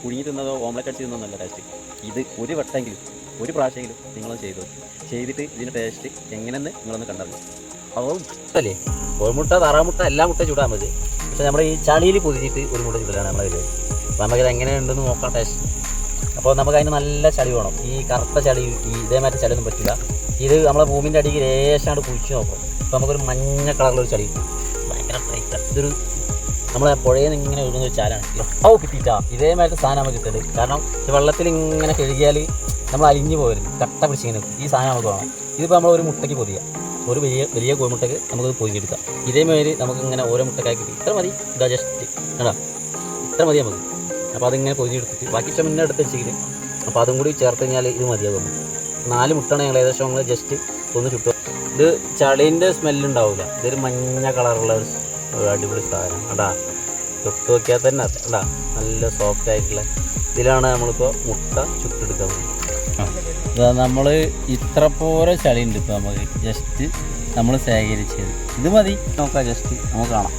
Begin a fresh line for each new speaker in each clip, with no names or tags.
പുഴുങ്ങി തിന്നതോ ഓംലെറ്റ് അടിച്ച് തിന്നോ നല്ല ടേസ്റ്റ് ഇത് ഒരു വട്ടമെങ്കിലും ഒരു പ്രാവശ്യമെങ്കിലും നിങ്ങളൊന്ന് ചെയ്തു. ചെയ്തിട്ട് ഇതിന്റെ ടേസ്റ്റ് എങ്ങനെയെന്ന് നിങ്ങളൊന്ന് കണ്ടറിഞ്ഞു. അപ്പോൾ
അല്ലേ കോഴിമുട്ട താറാമുട്ട എല്ലാ മുട്ട ചൂടാൻ മതി. പക്ഷെ നമ്മുടെ ഈ ചളിയിൽ പൊതിഞ്ഞിട്ട് ഒരു മുട്ട ചൂടലാണ് നമ്മളെ വരുന്നത് അപ്പോൾ നമുക്കിത് എങ്ങനെയുണ്ടെന്ന് നോക്കാം ടേസ്റ്റ് അപ്പോൾ നമുക്ക് അതിന് നല്ല ചളി വേണം. ഈ കറുത്ത ചളി ഈ ഇതേമാതിരി ചളിയൊന്നും പറ്റില്ല. ഇത് നമ്മളെ ഭൂമിന്റെ അടിയിൽ ലേശാണ്ട് കുഴിച്ച് നോക്കും. അപ്പോൾ നമുക്കൊരു മഞ്ഞ കളറിലൊരു ചളി. ഭയങ്കര ഇതൊരു നമ്മളെ പുഴയിൽ നിന്ന് ഇങ്ങനെ ഒഴുകുന്ന ഒരു ചാലാണ് ഓ കിട്ടിയിട്ടാ ഇതേമാതിരി സാധനം നമുക്ക് കിട്ടുന്നത് കാരണം ഈ വെള്ളത്തിൽ ഇങ്ങനെ കഴുകിയാൽ നമ്മൾ അലിഞ്ഞു പോകരുത്. കട്ട പിടിച്ചിങ്ങനെ. ഈ സാധനം നമുക്ക് വേണം. ഇതിപ്പോൾ നമ്മൾ ഒരു മുട്ടയ്ക്ക് പൊതിയാം. ഒരു വലിയ വലിയ കോഴിമുട്ടയ്ക്ക് നമുക്ക് പൊതിഞ്ഞെടുക്കാം ഇതേമാതിരി നമുക്ക് ഇങ്ങനെ ഓരോ മുട്ടക്കായി കിട്ടി. ഇത്ര മതി. ഇതാ ജസ്റ്റ് കേട്ടോ ഇത്ര മതി നമുക്ക്. അപ്പോൾ അതിങ്ങനെ പൊതിഞ്ഞെടുത്തിട്ട് ബാക്കി ഇഷ്ടം മുന്നേ എടുത്ത് വെച്ചെങ്കിൽ അപ്പോൾ അതും കൂടി ചേർത്ത് കഴിഞ്ഞാൽ ഇത് മതിയാകും നാല് മുട്ടാണ് ഞങ്ങൾ ഏകദേശം ഞങ്ങൾ ജസ്റ്റ് ഒന്ന് ചുട്ടു. ഇത് ചളീന്റെ സ്മെല്ലുണ്ടാവില്ല ഇതൊരു മഞ്ഞ കളറുള്ള ഒരു അടിപൊളി സാധനം. അടാ ചുട്ട് നോക്കിയാൽ തന്നെ അടാ നല്ല സോഫ്റ്റ് ആയിട്ടുള്ള ഇതിലാണ് നമ്മളിപ്പോൾ മുട്ട ചുട്ടെടുക്കാൻ പോകുന്നത്.
നമ്മൾ ഇത്ര പോരെ ചളി ഉണ്ട് ഇപ്പോൾ നമുക്ക്. ജസ്റ്റ് നമ്മൾ ശേഖരിച്ചത്. ഇത് മതി. നോക്കാം ജസ്റ്റ് നമുക്ക് കാണാം.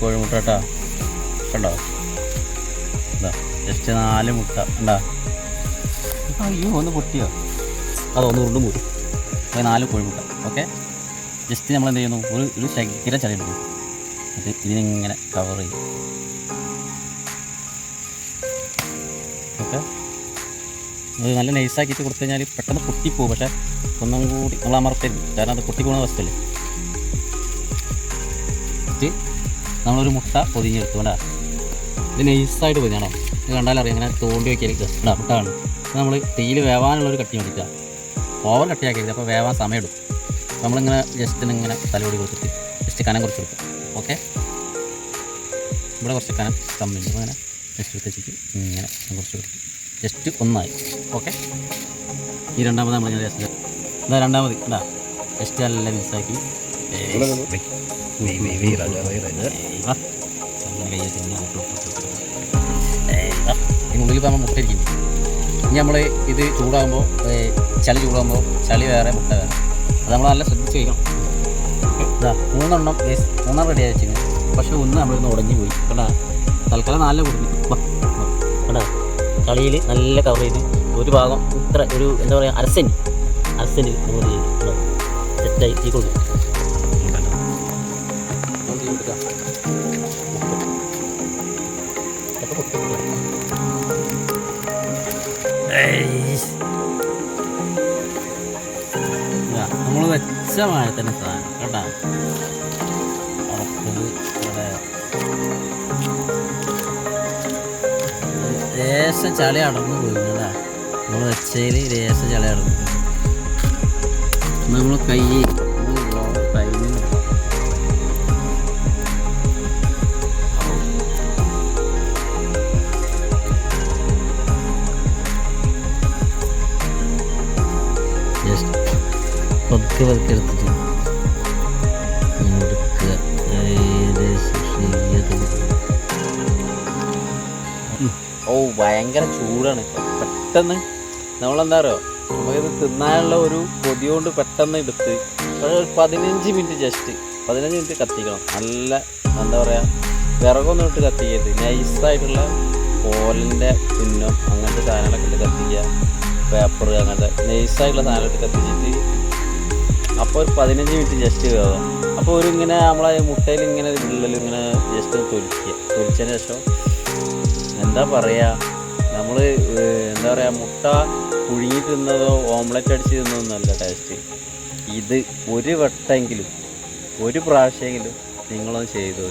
കോഴിമുട്ട കേട്ടോ. കണ്ടോ? ജസ്റ്റ് നാല് മുട്ട. ഉണ്ടാ അയ്യോ ഒന്ന് പൊട്ടിയോ? അതൊന്ന് ഉരുണ്ടും അപ്പോൾ നാല് കോഴിമുട്ട. ഓക്കെ ജസ്റ്റ് നമ്മൾ എന്ത് ചെയ്യുന്നു? ഒരു ഒരു ശകര ചളി എടുക്കും ഇതിനിങ്ങനെ കവർ ചെയ്യും. ഓക്കെ നല്ല നൈസാക്കിയിട്ട് കൊടുത്തു കഴിഞ്ഞാൽ പെട്ടെന്ന് പൊട്ടിപ്പോവും. പക്ഷേ ഒന്നും കൂടി നമ്മൾ അമർത്തരുത്. കാരണം അത് പൊട്ടിപ്പോണ വസ്തുവല്ലേ ഇത് നമ്മളൊരു മുട്ട പൊതിഞ്ഞെടുത്തു. വേണ്ട ഇത് നൈസായിട്ട് പൊതിഞ്ഞാണോ ഇത് കണ്ടാലറിയാം ഇങ്ങനെ തോണ്ടി വയ്ക്കാൻ ജസ്റ്റ് മുട്ടാണ് നമ്മൾ തീയിൽ വേവാനുള്ളൊരു കട്ടി മേടിക്കുക. ഓവർ കട്ടിയാക്കരുത്. അപ്പോൾ വേവാൻ സമയമെടുക്കും. നമ്മളിങ്ങനെ ജസ്റ്റ് ഇങ്ങനെ തലയോടി കൊടുത്തിട്ട് ജസ്റ്റ് കനം കുറച്ച് കൊടുക്കും ഓക്കെ ഇവിടെ കുറച്ച് കനം അപ്പോൾ അങ്ങനെ ജസ്റ്റ് എടുത്ത് വെച്ചിട്ട് ഇങ്ങനെ കുറച്ച് കൊടുക്കും ജസ്റ്റ് ഒന്നായി ഓക്കെ ഈ രണ്ടാമത് നമ്മളിങ്ങനെ ജസ്റ്റ് എന്താ രണ്ടാമത് എന്താ ജസ്റ്റ് നല്ല മിസ്സാക്കി ഇതിനുള്ളിൽ ഇപ്പോൾ നമ്മൾ മുട്ട ഇരിക്കുന്നു ഇനി നമ്മൾ ഇത് ചൂടാകുമ്പോൾ ചളി ചൂടാകുമ്പോൾ ചളി വേറെ മുട്ട വേറെ അത് നമ്മൾ നല്ല ശ്രദ്ധിച്ച് കഴിക്കണം ഇതാ മൂന്നെണ്ണം എസ് മൂന്നെണ്ണം റെഡി ആയി പക്ഷേ ഒന്ന് നമ്മളിന്ന് ഉടഞ്ഞു പോയി. കേട്ടാ തൽക്കാലം നല്ല കൊടുക്കും. കേട്ടാ കളിയിൽ നല്ല കവർ ചെയ്ത് ഒരു ഭാഗം ഇത്ര ഒരു എന്താ പറയുക അരസെന്റ് അരസെന്റ് നമ്മൾ ചെയ്ത് സെറ്റായി കൊടുക്കും. നമ്മൾ നമ്മൾ വെച്ച തന്നെ സാധനം കേട്ടാ? ലേശം ചളി അടർന്നു പോയി കേട്ടാ? നമ്മൾ വെച്ചതിൽ ലേശം ചളി അടർന്നു നമ്മൾ കൈ കൈ പതുക്കെ പതുക്കെ ഓ ഭയങ്കര ചൂടാണ്. പെട്ടെന്ന് നമ്മളെന്താ പറയുക നമുക്കിത് തിന്നാനുള്ള ഒരു കൊതി കൊണ്ട് പെട്ടെന്ന് എടുത്ത് പതിനഞ്ച് മിനിറ്റ് ജസ്റ്റ് പതിനഞ്ച് മിനിറ്റ് കത്തിക്കണം. നല്ല എന്താ പറയുക വിറകൊന്നും ഇട്ട് കത്തിക്കരുത്. നൈസായിട്ടുള്ള കോലിന്റെ പിന്നും അങ്ങനത്തെ സാധനങ്ങളൊക്കെ ഇട്ട് കത്തിക്കുക. പേപ്പർ അങ്ങനത്തെ നൈസായിട്ടുള്ള സാധനം ഇട്ട് കത്തിച്ചിട്ട് അപ്പോൾ ഒരു പതിനഞ്ച് മിനിറ്റ് ജസ്റ്റ് കയറും അപ്പോൾ ഒരു ഇങ്ങനെ നമ്മളെ മുട്ടയിൽ ഇങ്ങനെ ഉള്ളിൽ ഇങ്ങനെ ജസ്റ്റ് തൊലിക്കുക തൊലിച്ചതിന് ശേഷം എന്താ പറയുക നമ്മൾ എന്താ പറയുക മുട്ട പുഴുങ്ങി തിന്നതോ ഓംലെറ്റ് അടിച്ച് തിന്നതൊന്നുമല്ല ടേസ്റ്റ് ഇത് ഒരു വട്ടമെങ്കിലും ഒരു പ്രാവശ്യമെങ്കിലും നിങ്ങളൊന്ന് ചെയ്തു.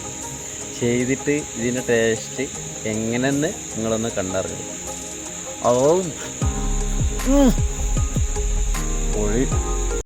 ചെയ്തിട്ട് ഇതിന്റെ ടേസ്റ്റ് എങ്ങനെയെന്ന് നിങ്ങളൊന്ന് കണ്ടറിഞ്ഞു ഓ. പൊളി